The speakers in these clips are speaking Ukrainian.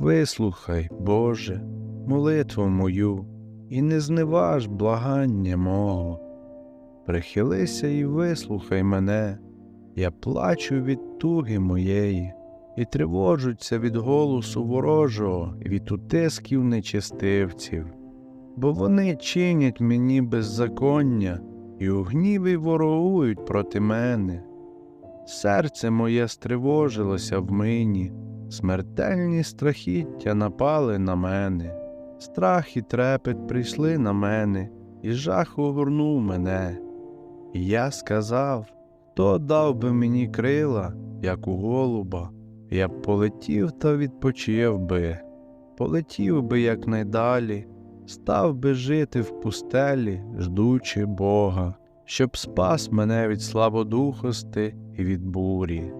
Вислухай, Боже, молитву мою, і не зневаж благання мого. Прихилися і вислухай мене, я плачу від туги моєї, і тривожуться від голосу ворожого, і від утисків нечестивців, бо вони чинять мені беззаконня і у гніві ворогують проти мене. Серце моє стривожилося в мині, смертельні страхіття напали на мене, страх і трепет прийшли на мене, і жах огорнув мене. І я сказав, хто дав би мені крила, як у голуба, я б полетів та відпочив би, полетів би якнайдалі, став би жити в пустелі, ждучи Бога, щоб спас мене від слабодухости і від бурі.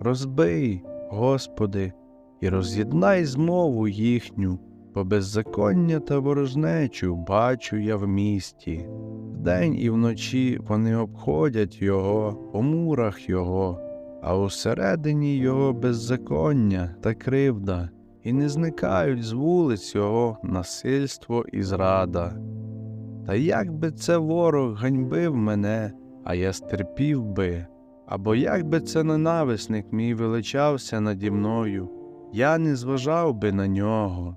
Розбий, Господи, і роз'єднай змову їхню, бо беззаконня та ворожнечу бачу я в місті. Вдень і вночі вони обходять його по мурах його, а усередині його беззаконня та кривда, і не зникають з вулиць його насильство і зрада. Та як би це ворог ганьбив мене, а я стерпів би, або як би це ненависник мій величався наді мною, я не зважав би на нього.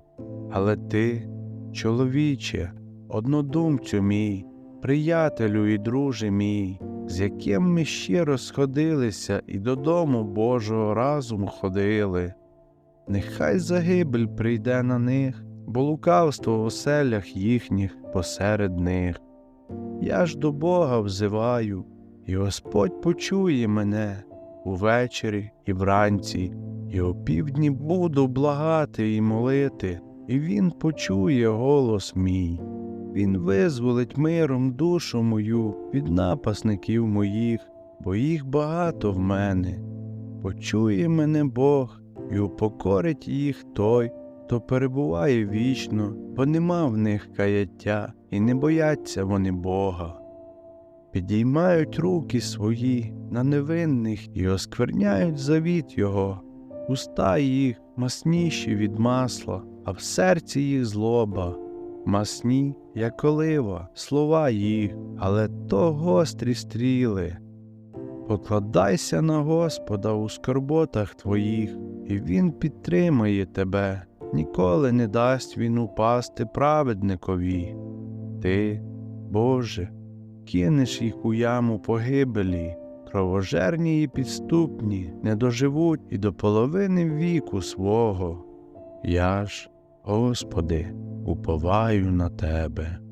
Але ти, чоловіче, однодумцю мій, приятелю і друже мій, з яким ми щиро сходилися і додому Божого разом ходили. Нехай загибель прийде на них, бо лукавство в оселях їхніх посеред них. Я ж до Бога взиваю, і Господь почує мене увечері і вранці, і опівдні буду благати і молити, і Він почує голос мій. Він визволить миром душу мою від напасників моїх, бо їх багато в мене. Почує мене Бог і упокорить їх той, хто перебуває вічно, бо нема в них каяття, і не бояться вони Бога. Підіймають руки свої на невинних і оскверняють завіт Його, уста їх масніші від масла, а в серці їх злоба, масні, як олива, слова їх, але то гострі стріли. Покладайся на Господа у скорботах твоїх, і Він підтримає тебе, ніколи не дасть він упасти праведникові. Ти, Боже, кинеш їх у яму погибелі, кровожерні і підступні не доживуть і до половини віку свого. Я ж, Господи, уповаю на Тебе.